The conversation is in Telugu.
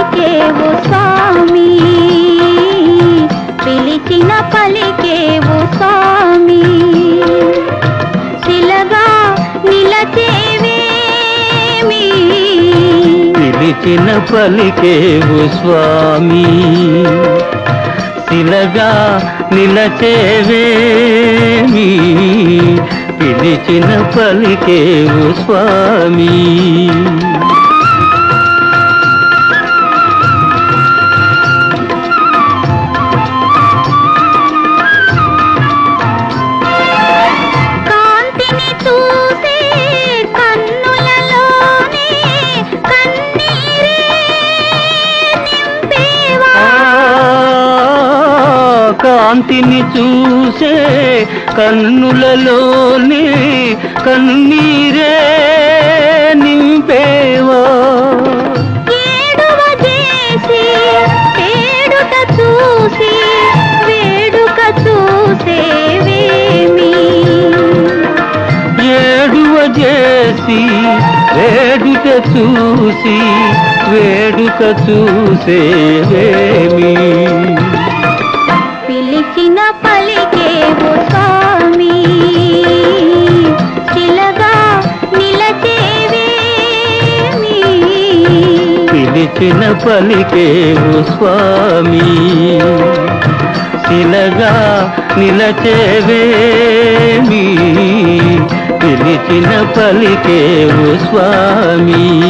పలికేవు స్వామి. పిలిచిన పలికేవు స్వామి. శిలగా నిలచేవేమి? పిలిచిన పలికేవు స్వామి. శిలగా నిలచేవేమి? పిలిచిన స్వామి. కాంతిని చూసే కన్నులలోనే కన్నీరే నింపేవా. చేసి వేడుక చూసి వేడుక చూసేవేమి? ఏడువ చేసి వేడుక చూసి వేడుక చూసేవేమి? పిలిచిన పలికేవు స్వామి. శిలగా నిలచేవేమి? పిలిచిన పలికేవు స్వామి.